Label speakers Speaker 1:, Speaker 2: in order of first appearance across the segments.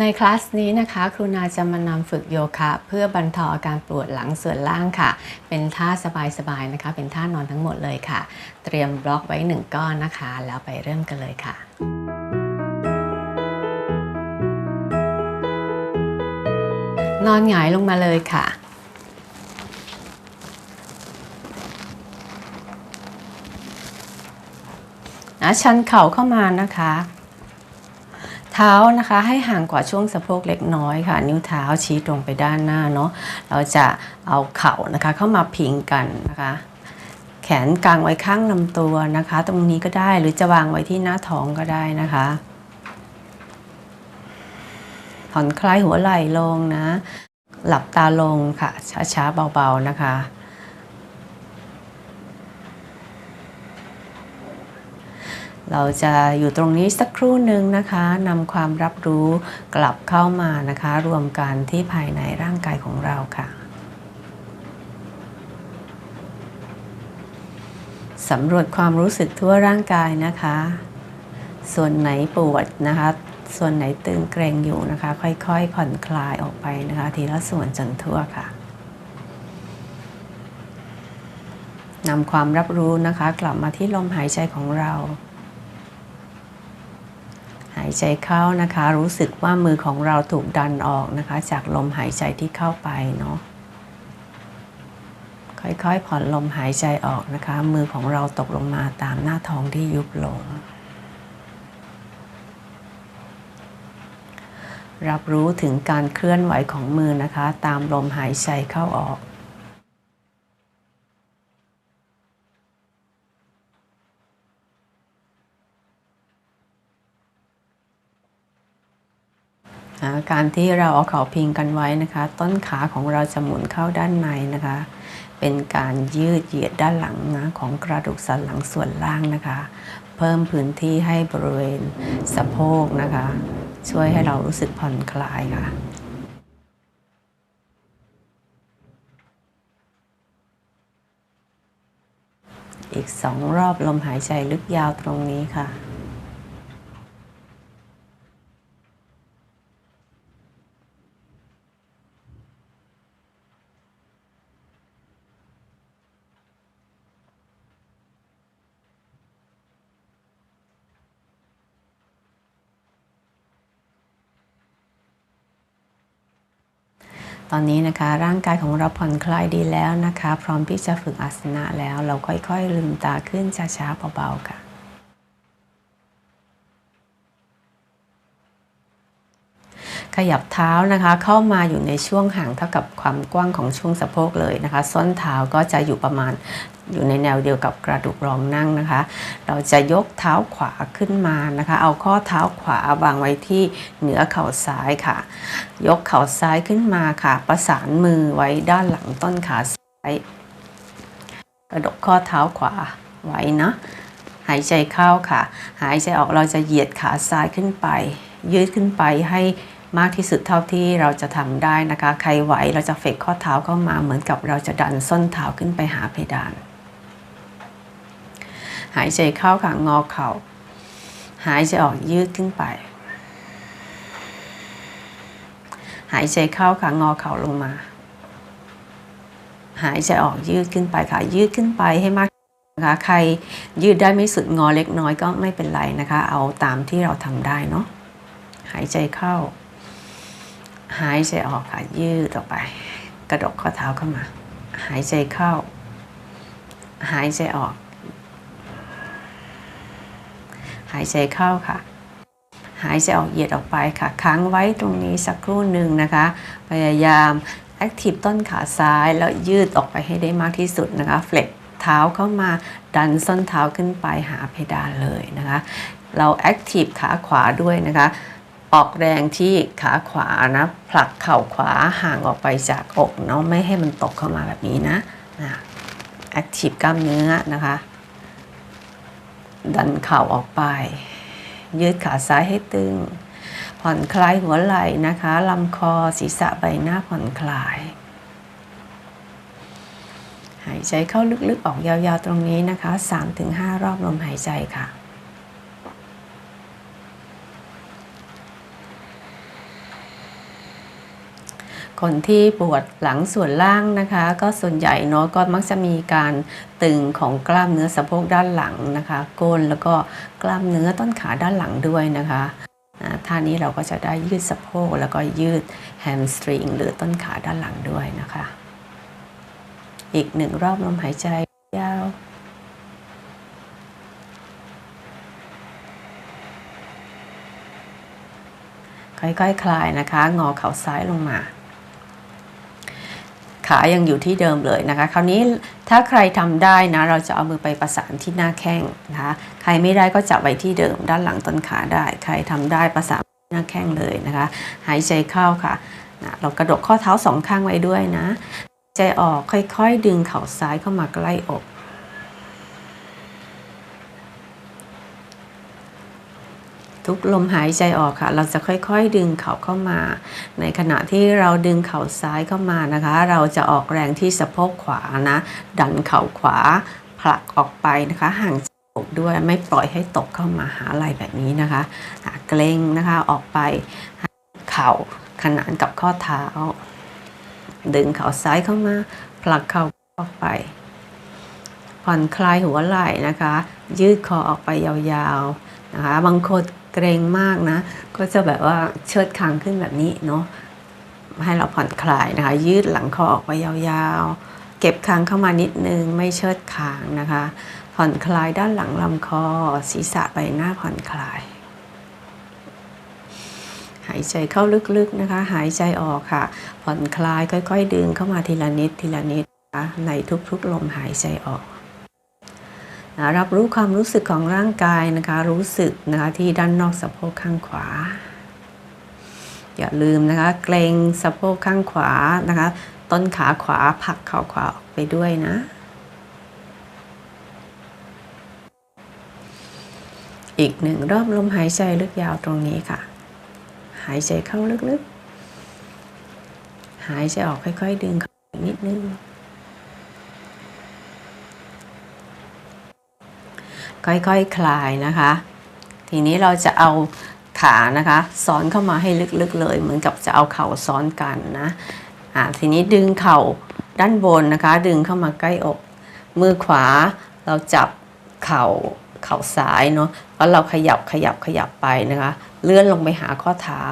Speaker 1: ในคลาสนี้นะคะ ครูนาจะมานำฝึกโยคะ เพื่อบรรเทาอาการปวดหลังส่วนล่างค่ะ เป็นท่าสบายๆนะคะ เป็นท่านอนทั้งหมดเลยค่ะ เตรียมบล็อกไว้หนึ่งก้อนนะคะ แล้วไปเริ่มกันเลยค่ะนอนหงายลงมาเลยค่ะนะชันเข่าเข้ามานะคะ เท้านะคะให้ห่างกว่าช่วงสะโพกเล็กน้อยค่ะ นิ้วเท้าชี้ตรงไปด้านหน้าเนาะเราจะเอาเข่านะคะเข้ามาพิงกันนะคะแขนกางไว้ข้างลำตัวนะคะ ตรงนี้ก็ได้หรือจะวางไว้ที่หน้าท้องก็ได้นะคะผ่อนคลายหัวไหล่ลงนะ หลับตาลงค่ะช้าๆเบาๆนะคะ เราจะอยู่ตรงนี้สักครู่หนึ่งนะคะนำความรับรู้กลับเข้ามานะคะ รวมกันที่ภายในร่างกายของเราค่ะสำรวจความรู้สึกทั่วร่างกายนะคะ ส่วนไหนปวดนะคะ ส่วนไหนตึงเกร็งอยู่นะคะ ค่อยๆ ผ่อนคลายออกไปนะคะ ทีละส่วนจนทั่วค่ะนำความรับรู้นะคะ กลับมาที่ลมหายใจของเรา หายใจเข้านะคะ รู้สึกว่ามือของเราถูกดันออกนะคะ จากลมหายใจที่เข้าไปเนาะค่อยๆ ผ่อนลมหายใจออกนะคะ มือของเราตกลงมาตามหน้าท้องที่ยุบลง รับรู้ถึงการเคลื่อนไหวของมือนะคะ ตามลมหายใจเข้าออก การที่เราเอาเข่าพิงกันไว้นะคะ ต้นขาของเราจะหมุนเข้าด้านในนะคะ เป็นการยืดเหยียดด้านหลังนะของกระดูกสันหลังส่วนล่างนะคะ เพิ่มพื้นที่ให้บริเวณสะโพกนะคะ ช่วยให้เรารู้สึกผ่อนคลายค่ะอีกสองรอบลมหายใจลึกยาวตรงนี้ค่ะ อนนี้นะคะร่างกายของเราผ่อนคลายดีแล้วนะคะ พร้อมที่จะฝึกอาสนะแล้ว เราค่อยๆ ลืมตาขึ้นช้าๆเบาๆค่ะ ขยับเท้านะคะเข้ามาอยู่ในช่วงห่างเท่ากับความกว้างของช่วงสะโพกเลยนะคะ ส้นเท้าก็จะอยู่ประมาณ อยู่ในแนวเดียวกับกระดูกรองนั่งนะคะ เราจะยกเท้าขวาขึ้นมานะคะ เอาข้อเท้าขวาวางไว้ที่เหนือเข่าซ้ายค่ะ ยกเข่าซ้ายขึ้นมาค่ะ ประสานมือไว้ด้านหลังต้นขาซ้าย กระดกข้อเท้าขวาไว้นะ หายใจเข้าค่ะ หายใจออกเราจะเหยียดขาซ้ายขึ้นไป ยืดขึ้นไปให้มากที่สุดเท่าที่เราจะทำได้นะคะ ใครไหวเราจะเฟกข้อเท้าเข้ามาเหมือนกับเราจะดันส้นเท้าขึ้นไปหาเพดาน หายใจเข้าค่ะงอเข่าหายใจออกยืดขึ้นไป หายใจเข้าค่ะงอเข่าลงมา หายใจออกยืดขึ้นไปค่ะ ยืดขึ้นไปให้มากนะคะใครยืดได้ไม่สุดงอเล็กน้อยก็ไม่เป็นไรนะคะ เอาตามที่เราทำได้เนาะหายใจเข้า หายใจออกค่ะยืดออกไป กระดกข้อเท้าเข้ามา หายใจเข้า หายใจออก หายใจเข้าค่ะ หายใจออกเหยียดออกไปค่ะ ค้างไว้ตรงนี้สักครู่หนึ่งนะคะ พยายามแอคทีฟต้นขาซ้ายแล้วยืดออกไปให้ได้มากที่สุดนะคะ เฟล็กเท้าเข้ามาดันส้นเท้าขึ้นไปหาเพดานเลยนะคะ เราแอคทีฟขาขวาด้วยนะคะ ออกแรงที่ขาขวานะผลักเข่าขวาห่างออกไปจากอกเนาะไม่ให้มันตกเข้ามาแบบนี้นะนะแอคทีฟกล้ามเนื้อนะคะ ดันเข่าออกไป ยืดขาซ้ายให้ตึง ผ่อนคลายหัวไหล่นะคะลำคอศีรษะใบหน้าผ่อนคลาย หายใจเข้าลึกๆออกยาวๆตรงนี้นะคะ 3-5 รอบลมหายใจค่ะ คนที่ปวดหลังส่วนล่างนะคะ ก็ส่วนใหญ่เนาะก็มักจะมีการตึงของกล้ามเนื้อสะโพกด้านหลังนะคะก้นแล้วก็กล้ามเนื้อต้นขาด้านหลังด้วยนะคะท่านี้เราก็จะได้ยืดสะโพกแล้วก็ยืดแฮมสตริงหรือต้นขาด้านหลังด้วยนะคะ อีกหนึ่งรอบลมหายใจยาวค่อยๆคลายนะคะ งอเข่าซ้ายลงมา ขายังอยู่ที่เดิมเลยนะคะ คราวนี้ถ้าใครทำได้นะ เราจะเอามือไปประสานที่หน้าแข้งนะคะ ใครไม่ได้ก็จับไว้ที่เดิม ด้านหลังต้นขาได้ ใครทำได้ประสานหน้าแข้งเลยนะคะ หายใจเข้าค่ะนะเรากระดกข้อเท้าสองข้างไว้ด้วยนะ ใจออกค่อยๆ ดึงเข่าซ้ายเข้ามาใกล้อก ทุกลมหายใจออกค่ะ เราจะค่อยๆดึงเข่าเข้ามา ในขณะที่เราดึงเข่าซ้ายเข้ามานะคะ เราจะออกแรงที่สะโพกขวานะ ดันเข่าขวาผลักออกไปนะคะห่างจากอกด้วยไม่ปล่อยให้ตกเข้ามาหาไหล่แบบนี้นะคะอะเกรงนะคะออกไปเข่าขนานกับข้อเท้า ดึงเข่าซ้ายเข้ามา ผลักเข่าออกไปผ่อนคลายหัวไหล่นะคะ ยืดคอออกไปยาวๆ นะคะบางคนเกรงมากนะ ก็จะแบบว่าเชิดคางขึ้นแบบนี้เนาะให้เราผ่อนคลายนะคะ ยืดหลังคอออกไปยาวๆ เก็บคางเข้ามานิดนึงไม่เชิดคางนะคะ ผ่อนคลายด้านหลังลำคอศีรษะใบหน้าผ่อนคลาย หายใจเข้าลึกๆนะคะ หายใจออกค่ะ ผ่อนคลายค่อย ๆ ดึงเข้ามาทีละนิดทีละนิดนะคะในทุกๆลมหายใจออก รับรู้ความรู้สึกของร่างกายนะคะ รู้สึกนะคะที่ด้านนอกสะโพกข้างขวา อย่าลืมนะคะ เกรงสะโพกข้างขวานะคะ ต้นขาขวาผักเข่าขวาออกไปด้วยนะอีกหนึ่งรอบลมหายใจลึกยาวตรงนี้ค่ะ หายใจเข้าลึกๆ หายใจออกค่อยๆ ดึงเข้านิดนึง ค่อยๆคคลายนะคะ ทีนี้เราจะเอาขานะคะซ้อนเข้ามาให้ลึกๆเลย เหมือนกับจะเอาเข่าซ้อนกันนะอ่าทีนี้ดึงเข่าด้านบนนะคะ ดึงเข้ามาใกล้อก มือขวาเราจับเข่าเข่าซ้ายเนาะแล้วเราขยับขยับขยับไปนะคะ เลื่อนลงไปหาข้อเท้า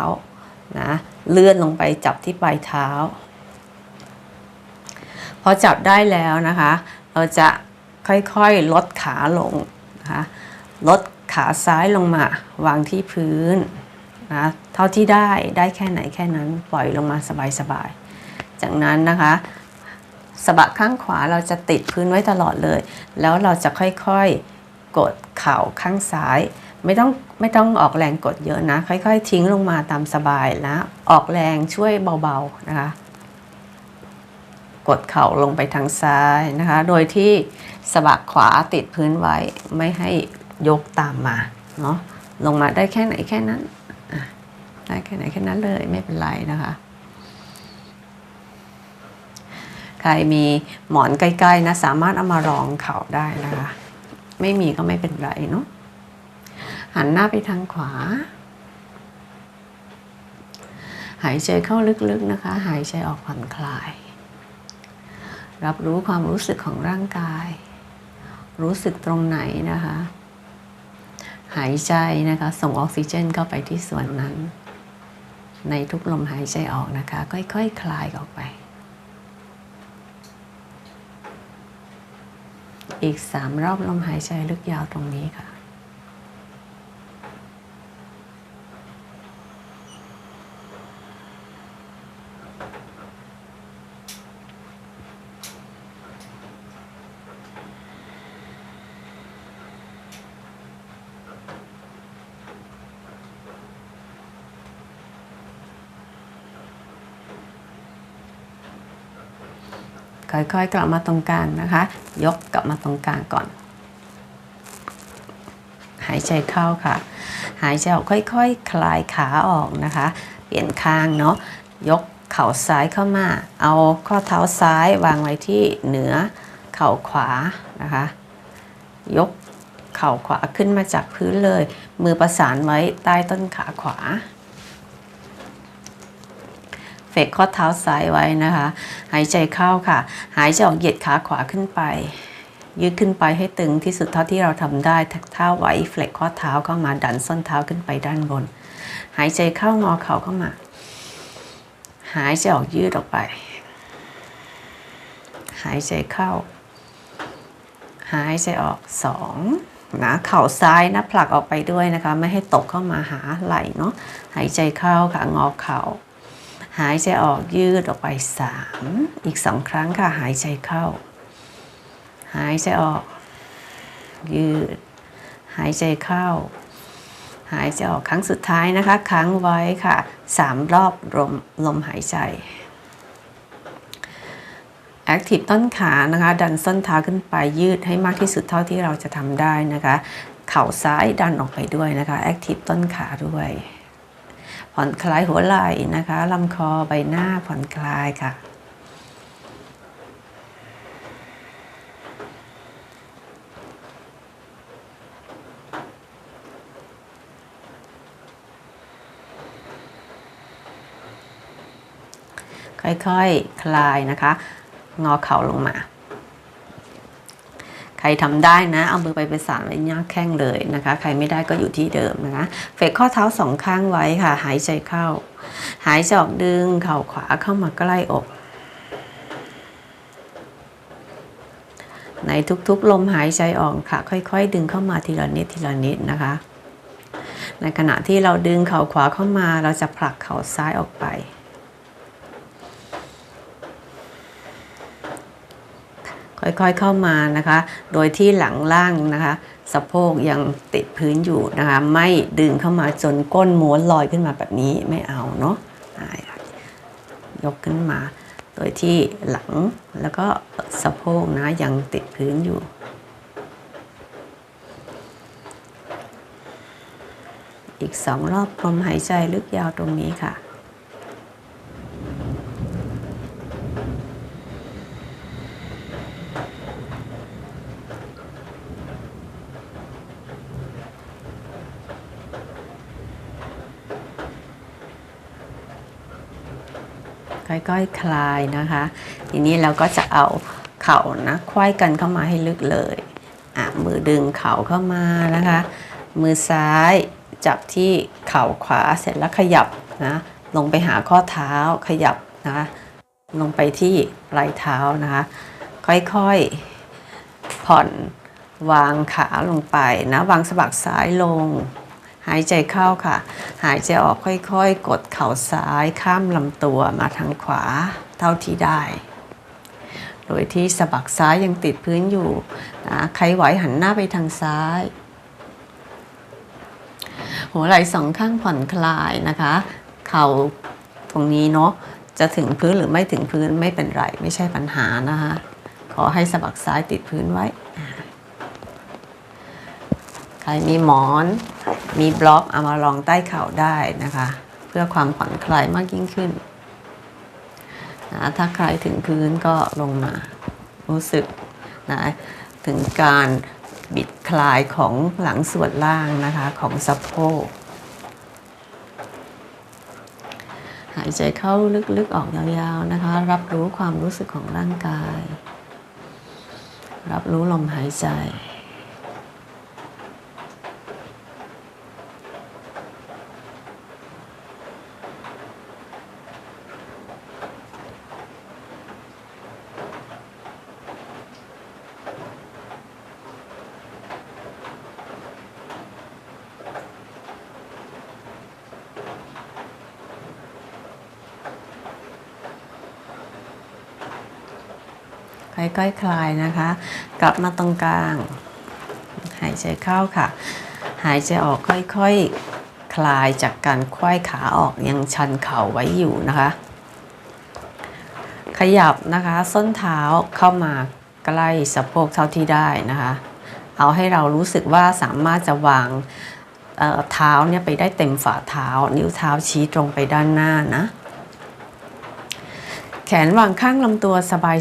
Speaker 1: นะเลื่อนลงไปจับที่ปลายเท้า พอจับได้แล้วนะคะ เราจะค่อยๆลดขาลง นะคะลดขาซ้ายลงมาวางที่พื้นนะเท่าที่ได้ได้แค่ไหนแค่นั้นปล่อยลงมาสบายๆ จากนั้นนะคะสะบักข้างขวาเราจะติดพื้นไว้ตลอดเลย แล้วเราจะค่อยๆกดเข่าข้างซ้าย ไม่ต้องไม่ต้องออกแรงกดเยอะนะ ค่อยๆ ทิ้งลงมาตามสบายนะออกแรงช่วยเบาๆนะคะ กดเข่าลงไปทางซ้ายนะคะ โดยที่สะบักขวาติดพื้นไว้ไม่ให้ยกตามมาเนาะลงมาได้แค่ไหนแค่นั้นได้แค่ไหนแค่นั้นเลยไม่เป็นไรนะคะ ใครมีหมอนใกล้ๆนะสามารถเอามารองเข่าได้นะคะ ไม่มีก็ไม่เป็นไรเนาะหันหน้าไปทางขวา หายใจเข้าลึกๆนะคะ หายใจออกผ่อนคลาย รับรู้ความรู้สึกของร่างกาย รู้สึกตรงไหนนะคะ หายใจนะคะ ส่งออกซิเจนเข้าไปที่ส่วนนั้น ในทุกลมหายใจออกนะคะ ค่อยๆคคลายออกไป อีกสามรอบลมหายใจลึกยาวตรงนี้ค่ะ ค่อยๆกลับมาตรงกลางนะคะ ยกกลับมาตรงกลางก่อน หายใจเข้าค่ะ หายใจออกค่อยๆคคลายขาออกนะคะ เปลี่ยนข้างเนาะยกเข่าซ้ายเข้ามา เอาข้อเท้าซ้ายวางไว้ที่เหนือเข่าขวานะคะ ยกเข่าขวาขึ้นมาจากพื้นเลย มือประสานไว้ใต้ต้นขาขวา เฟกข้อเท้าซ้ายไว้นะคะ หายใจเข้าค่ะ หายใจออกเหยียดขาขวาขึ้นไป ยืดขึ้นไปให้ตึงที่สุดเท่าที่เราทำได้ถ้าไหวเฟกข้อเท้าเข้ามาดันส้นเท้าขึ้นไปด้านบน หายใจเข้างอเข่าเข้ามา หายใจออกยืดออกไป หายใจเข้า หายใจออกสองนะเข่าซ้ายนะผลักออกไปด้วยนะคะ ไม่ให้ตกเข้ามาหาไหล่เนาะหายใจเข้าค่ะงอเข่า หายใจออกยืดออกไปสามอีกสองครั้งค่ะหายใจเข้า หายใจออก ยืด หายใจเข้า หายใจออกครั้งสุดท้ายนะคะค้างไว้ค่ะสามรอบลมลมหายใจแอคทีฟต้นขานะคะ ดันส้นเท้าขึ้นไปยืดให้มากที่สุดเท่าที่เราจะทำได้นะคะ เข่าซ้ายดันออกไปด้วยนะคะแอคทีฟต้นขาด้วย ผ่อนคลายหัวไหล่นะคะลำคอใบหน้าผ่อนคลายค่ะ ค่อยๆคลายนะคะ งอเข่าลงมา ใครทำได้นะ เอามือไปเป็นสานไว้ย่าแข้งเลยนะคะ ใครไม่ได้ก็อยู่ที่เดิมนะคะเฟกข้อเท้าสองข้างไว้ค่ะ หายใจเข้า หายใจออกดึงเข่าขวาเข้ามาใกล้อก ในทุกๆลมหายใจออกค่ะ ค่อยๆ ดึงเข้ามาทีละนิดทีละนิดนะคะ ในขณะที่เราดึงเข่าขวาเข้ามาเราจะผลักเข่าซ้ายออกไป ค่อยๆเข้ามานะคะ โดยที่หลังล่างนะคะ สะโพกยังติดพื้นอยู่นะคะ ไม่ดึงเข้ามาจนก้นม้วนลอยขึ้นมาแบบนี้ไม่เอาเนาะยกขึ้นมา โดยที่หลังแล้วก็สะโพกนะยังติดพื้นอยู่อีกสองรอบลมหายใจลึกยาวตรงนี้ค่ะ ค่อยๆคลายนะคะ ทีนี้เราก็จะเอาเข่านะควยกันเข้ามาให้ลึกเลยอะมือดึงเข่าเข้ามานะคะ มือซ้ายจับที่เข่าขวาเสร็จแล้วขยับนะลงไปหาข้อเท้าขยับนะคะลงไปที่ปลายเท้านะคะ ค่อยๆผ่อนวางขาลงไปนะวางสะบักซ้ายลง หายใจเข้าค่ะ หายใจออกค่อยๆ กดเข่าซ้ายข้ามลำตัวมาทางขวาเท่าที่ได้ โดยที่สะบักซ้ายยังติดพื้นอยู่นะใครไหวหันหน้าไปทางซ้าย หัวไหล่สองข้างผ่อนคลายนะคะ เข่าตรงนี้เนาะจะถึงพื้นหรือไม่ถึงพื้นไม่เป็นไร ไม่ใช่ปัญหานะคะ ขอให้สะบักซ้ายติดพื้นไว้ ใครมีหมอนมีบล็อกเอามารองใต้เข่าได้นะคะ เพื่อความผ่อนคลายมากยิ่งขึ้นนะถ้าใครถึงพื้นก็ลงมารู้สึกนะถึงการบิดคลายของหลังส่วนล่างนะคะของสะโพกหายใจเข้าลึกๆออกยาวๆนะคะ รับรู้ความรู้สึกของร่างกาย รับรู้ลมหายใจ อยๆคลายนะคะ กลับมาตรงกลาง หายใจเข้าค่ะ หายใจออกค่อยๆคลายจากการควยขาออกยังชันเข่าไว้อยู่นะคะ ขยับนะคะ ส้นเท้าเข้ามาใกล้สะโพกเท่าที่ได้นะคะ เอาให้เรารู้สึกว่าสามารถจะวางเอ่อเท้าเนี่ยไปได้เต็มฝ่าเท้า นิ้วเท้าชี้ตรงไปด้านหน้านะ ขนวางข้างลำตัว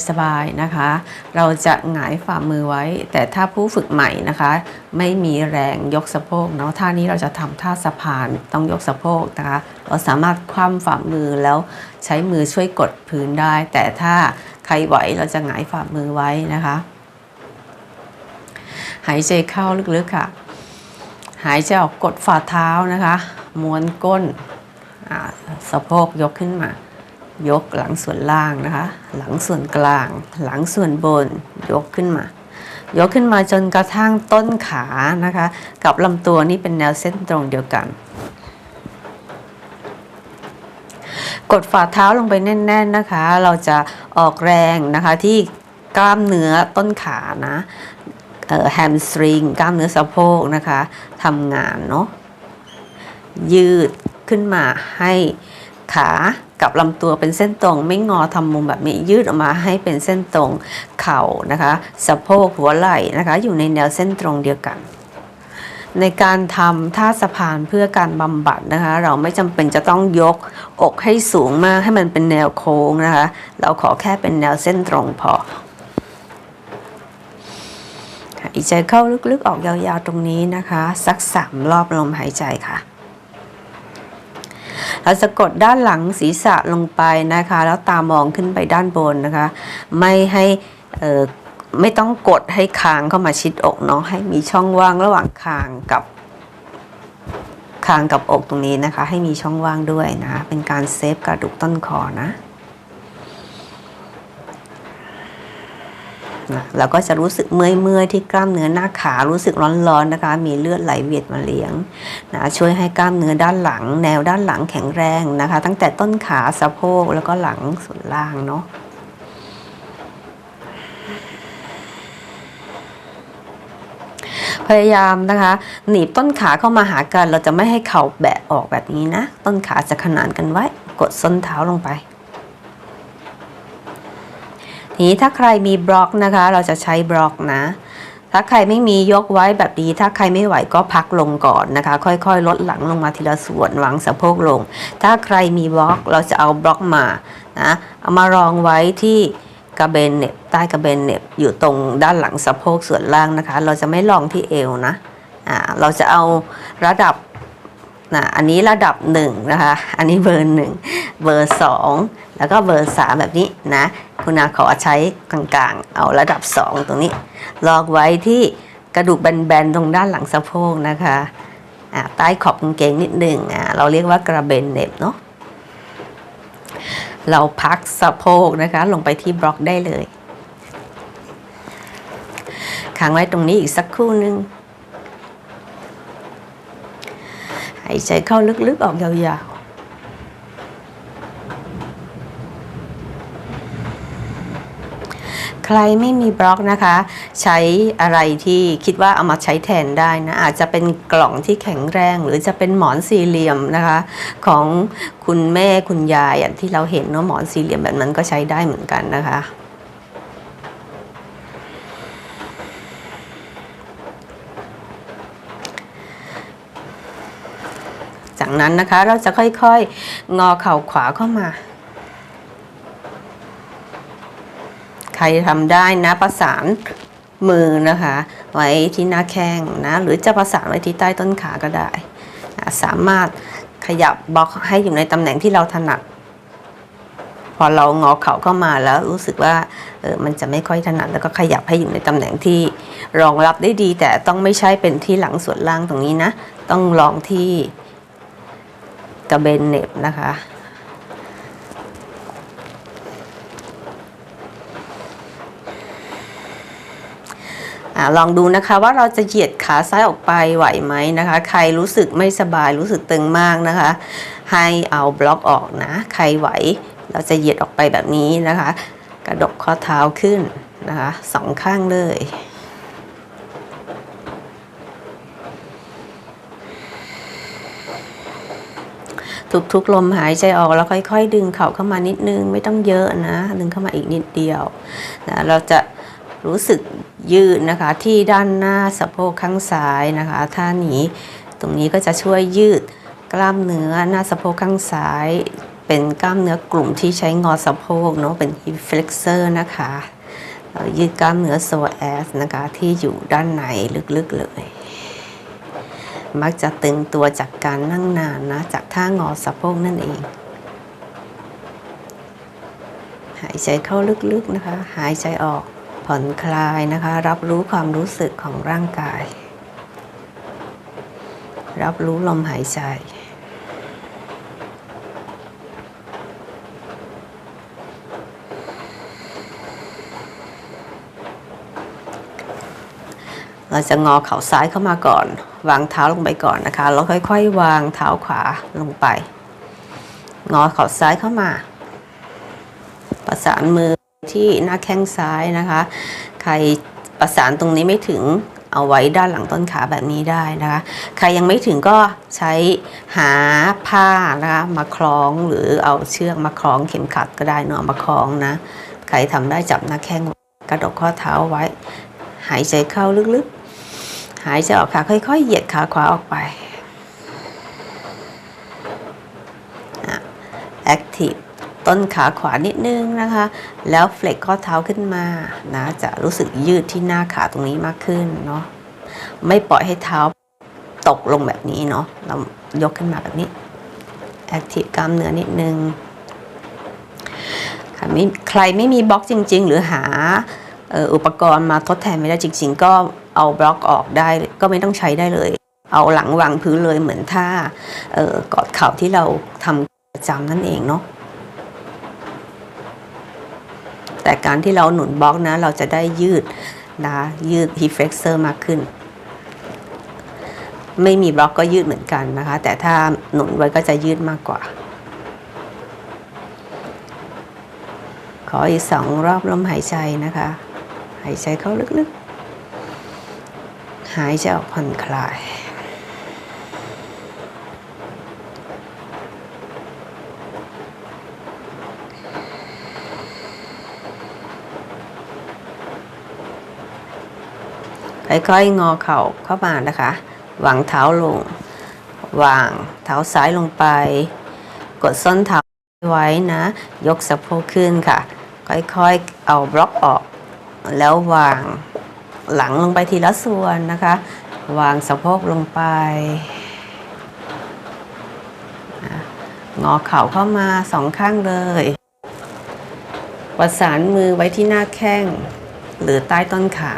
Speaker 1: สบายๆนะคะ เราจะหงายฝ่ามือไว้ แต่ถ้าผู้ฝึกใหม่นะคะ ไม่มีแรงยกสะโพกเนาะท่านี้เราจะทำท่าสะพานต้องยกสะโพกนะคะ เราสามารถคว่ำฝ่ามือแล้วใช้มือช่วยกดพื้นได้ แต่ถ้าใครไหวเราจะหงายฝ่ามือไว้นะคะ หายใจเข้าลึกๆค่ะ หายใจออกกดฝ่าเท้านะคะ ม้วนก้นสะโพกยกขึ้นมา ยกหลังส่วนล่างนะคะ หลังส่วนกลาง หลังส่วนบน ยกขึ้นมา ยกขึ้นมาจนกระทั่งต้นขานะคะ กับลำตัวนี่เป็นแนวเส้นตรงเดียวกัน กดฝ่าเท้าลงไปแน่น ๆนะคะ เราจะออกแรงนะคะที่กล้ามเนื้อต้นขานะแฮมสตริงกล้ามเนื้อสะโพกนะคะทำงานเนาะยืดขึ้นมาให้ขา กับลำตัวเป็นเส้นตรง ไม่งอทำมุมแบบนี้ยืดออกมาให้เป็นเส้นตรงเข่านะคะสะโพกหัวไหล่นะคะอยู่ในแนวเส้นตรงเดียวกันในการทำท่าสะพานเพื่อการบำบัดนะคะ เราไม่จำเป็นจะต้องยกอกให้สูงมากให้มันเป็นแนวโค้งนะคะ เราขอแค่เป็นแนวเส้นตรงพอหายใจเข้าลึกๆออกยาวๆตรงนี้นะคะ สักสามรอบลมหายใจค่ะ เราจะกดด้านหลังศีรษะลงไปนะคะ แล้วตามองขึ้นไปด้านบนนะคะ ไม่ให้ไม่ต้องกดให้คางเข้ามาชิดอกเนาะให้มีช่องว่างระหว่างคางกับคางกับอกตรงนี้นะคะ ให้มีช่องว่างด้วยนะ เป็นการเซฟกระดูกต้นคอนะ นะเราก็จะรู้สึกเมื่อยๆที่กล้ามเนื้อหน้าขารู้สึกร้อนๆนะคะ มีเลือดไหลเวียนมาเลี้ยงนะช่วยให้กล้ามเนื้อด้านหลัง แนวด้านหลังแข็งแรงนะคะ ตั้งแต่ต้นขาสะโพกแล้วก็หลังส่วนล่างเนาะพยายามนะคะ หนีบต้นขาเข้ามาหากัน เราจะไม่ให้เข่าแบะออกแบบนี้นะ ต้นขาจะขนานกันไว้ กดส้นเท้าลงไป ทีนี้ถ้าใครมีบล็อกนะคะ เราจะใช้บล็อกนะ ถ้าใครไม่มียกไว้แบบนี้ ถ้าใครไม่ไหวก็พักลงก่อนนะคะ ค่อยๆ ลดหลังลงมาทีละส่วนวางสะโพกลง ถ้าใครมีบล็อกเราจะเอาบล็อกมานะเอามารองไว้ที่กระเบนเน็บใต้กระเบนเน็บอยู่ตรงด้านหลังสะโพกส่วนล่างนะคะ เราจะไม่รองที่เอวนะอ่าเราจะเอาระดับ นะอันนี้ระดับหนึ่งนะคะ อันนี้เบอร์หนึ่งเบอร์สองแล้วก็เบอร์สามแบบนี้นะ คุณอาขอใช้กลางๆ เอาระดับสองตรงนี้ ลอกไว้ที่กระดูกแบนๆ ตรงด้านหลังสะโพกนะคะใต้ขอบกางเกงนิดหนึ่งอ่าเราเรียกว่ากระเบนเน็บเนาะ เราพักสะโพกนะคะ ลงไปที่บล็อกได้เลยค้างไว้ตรงนี้อีกสักครู่นึ่งหายใจเข้าลึกๆออกยาวๆใครไม่มีบล็อกนะคะ ใช้อะไรที่คิดว่าเอามาใช้แทนได้นะ อาจจะเป็นกล่องที่แข็งแรง หรือจะเป็นหมอนสี่เหลี่ยมนะคะ ของคุณแม่คุณยายอย่างที่เราเห็นเนาะหมอนสี่เหลี่ยมแบบนั้นก็ใช้ได้เหมือนกันนะคะ จากนั้นนะคะ เราจะค่อยๆ งอเข่าขวาเข้ามา ใครทำได้นะประสานมือนะคะ ไว้ที่หน้าแข้งนะ หรือจะประสานไว้ที่ใต้ต้นขาก็ได้ สามารถขยับบล็อกให้อยู่ในตำแหน่งที่เราถนัด พอเรางอเข่าเข้ามาแล้วรู้สึกว่าเออมันจะไม่ค่อยถนัดแล้วก็ขยับให้อยู่ในตำแหน่งที่รองรับได้ดี แต่ต้องไม่ใช่เป็นที่หลังส่วนล่างตรงนี้นะ ต้องลองที่ กระเบนเน็บนะคะ ลองดูนะคะว่าเราจะเหยียดขาซ้ายออกไปไหวไหมนะคะ ใครรู้สึกไม่สบายรู้สึกตึงมากนะคะ ให้เอาบล็อกออกนะ ใครไหว เราจะเหยียดออกไปแบบนี้นะคะ กระดกข้อเท้าขึ้นนะคะสองข้างเลย ทุกๆลมหายใจออกแล้วค่อย ๆ ดึงเข่าเข้ามานิดนึงไม่ต้องเยอะนะ ดึงเข้ามาอีกนิดเดียวนะเราจะรู้สึกยืดนะคะที่ด้านหน้าสะโพกข้างซ้ายนะคะท่านี้ตรงนี้ก็จะช่วยยืดกล้ามเนื้อหน้าสะโพกข้างซ้าย เป็นกล้ามเนื้อกลุ่มที่ใช้งอสะโพกเนาะเป็น hip flexor นะคะยืดกล้ามเนื้อ psoas นะคะที่อยู่ด้านในลึกๆเลย มักจะตึงตัวจากการนั่งนานนะ จากท่างอสะโพกนั่นเอง หายใจเข้าลึกๆนะคะ หายใจออกผ่อนคลายนะคะ รับรู้ความรู้สึกของร่างกาย รับรู้ลมหายใจ เราจะงอเข่าซ้ายเข้ามาก่อน วางเท้าลงไปก่อนนะคะแล้วค่อยๆ วางเท้าขวาลงไป งอเข่าซ้ายเข้ามา ประสานมือที่หน้าแข้งซ้ายนะคะ ใครประสานตรงนี้ไม่ถึงเอาไว้ด้านหลังต้นขาแบบนี้ได้นะคะ ใครยังไม่ถึงก็ใช้หาผ้านะคะมาคล้องหรือเอาเชือกมาคล้องเข็มขัดก็ได้เนอะมาคล้องนะ ใครทำได้จับหน้าแข้งกระดกข้อเท้าไว้ หายใจเข้าลึกๆ หายใจออกค่ะ ค่อยๆ เหยียดขาขวาออกไปแอคทีฟต้นขาขวานิดนึงนะคะ แล้วเฟล็กข้อเท้าขึ้นมานะจะรู้สึกยืดที่หน้าขาตรงนี้มากขึ้นเนาะไม่ปล่อยให้เท้าตกลงแบบนี้เนาะเรายกขึ้นมาแบบนี้แอคทีฟกล้ามเนื้อนิดนึงค่ะไม่ใครไม่มีบล็อกจริง ๆ หรือหาอุปกรณ์มาทดแทนไม่ได้จริง ๆ ก็ เอาบล็อกออกได้ก็ไม่ต้องใช้ได้เลย เอาหลังวางพื้นเลยเหมือนท่าเอ่อกอดเข่าที่เราทำประจำนั่นเองเนาะแต่การที่เราหนุนบล็อกนะ เราจะได้ยืดนะยืด hip flexor มากขึ้น ไม่มีบล็อกก็ยืดเหมือนกันนะคะ แต่ถ้าหนุนไว้ก็จะยืดมากกว่า ขออีกสองรอบลมหายใจนะคะ หายใจเข้าลึกๆ หายใจออกผ่อนคลาย ค่อยๆ งอเข่าเข้ามานะคะ วางเท้าลง วางเท้าซ้ายลงไป กดส้นเท้าไว้นะ ยกสะโพกขึ้นค่ะ ค่อยๆ เอาบล็อกออก แล้ววาง หลังลงไปทีละส่วนนะคะ วางสะโพกลงไป งอเข่าเข้ามาสองข้างเลย ประสานมือไว้ที่หน้าแข้ง หรือใต้ต้นขา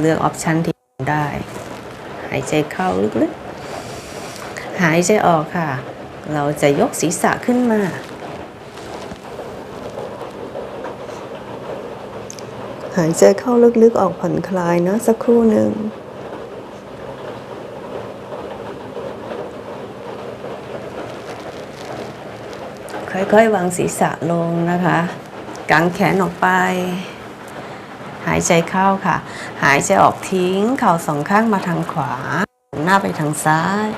Speaker 1: เลือกออปชันที่ได้ หายใจเข้าลึกๆ หายใจออกค่ะ เราจะยกศีรษะขึ้นมา หายใจเข้าลึกๆออกผ่อนคลายนะสักครู่หนึ่งค่อยๆวางศีรษะลงนะคะกางแขนออกไป หายใจเข้าค่ะ หายใจออกทิ้ง เข่าสองข้างมาทางขวา หน้าไปทางซ้าย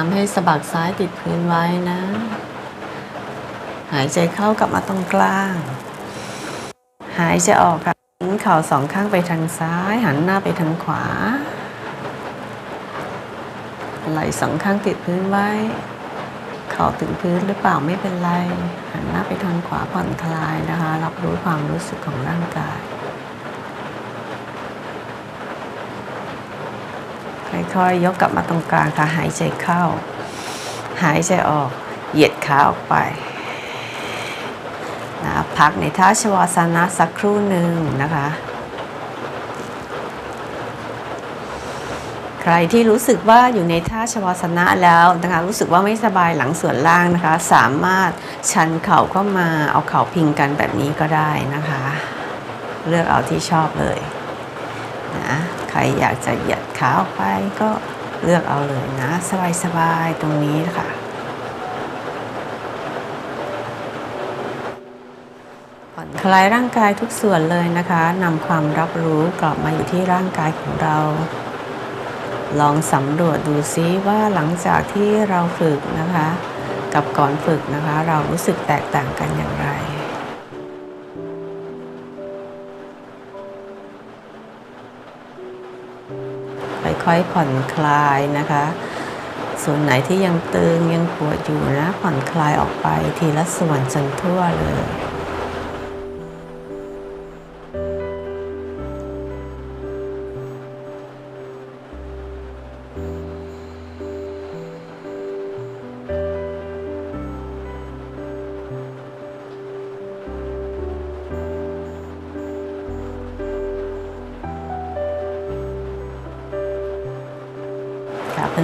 Speaker 1: พยายามให้สะบักซ้ายติดพื้นไว้นะ หายใจเข้ากลับมาตรงกลาง หายใจออกค่ะทิ้งเข่าสองข้างไปทางซ้าย หันหน้าไปทางขวา ไหล่สองข้างติดพื้นไว้ เข่าถึงพื้นหรือเปล่าไม่เป็นไร หันหน้าไปทางขวาผ่อนคลายนะคะ รับรู้ความรู้สึกของร่างกาย ค่อยยกกลับมาตรงกลางค่ะ หายใจเข้า หายใจออก เหยียดขาออกไปนะพักในท่าชวาสานะสักครู่หนึ่งนะคะ ใครที่รู้สึกว่าอยู่ในท่าชวาสนะแล้วนะคะรู้สึกว่าไม่สบายหลังส่วนล่างนะคะ สามารถชันเข่าเข้ามาเอาเข่าพิงกันแบบนี้ก็ได้นะคะ เลือกเอาที่ชอบเลย นะใครอยากจะเหยียดขาออกไปก็เลือกเอาเลยนะ สบายๆตรงนี้ค่ะผ่อนคลายร่างกายทุกส่วนเลยนะคะนำความรับรู้กลับมาอยู่ที่ร่างกายของเรา ลองสำรวจดูซิว่าหลังจากที่เราฝึกนะคะ กับก่อนฝึกนะคะ เรารู้สึกแตกต่างกันอย่างไร ค่อยผ่อนคลายนะคะ ส่วนไหนที่ยังตึงยังปวดอยู่นะผ่อนคลายออกไปทีละส่วนจนทั่วเลย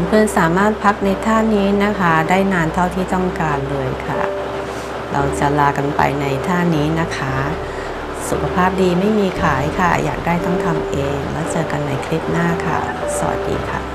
Speaker 1: เพื่อนสามารถพักในท่านี้นะคะ ได้นานเท่าที่ต้องการเลยค่ะ เราจะลากันไปในท่านี้นะคะ สุขภาพดีไม่มีขายค่ะ อยากได้ต้องทำเอง แล้วเจอกันในคลิปหน้าค่ะ สวัสดีค่ะ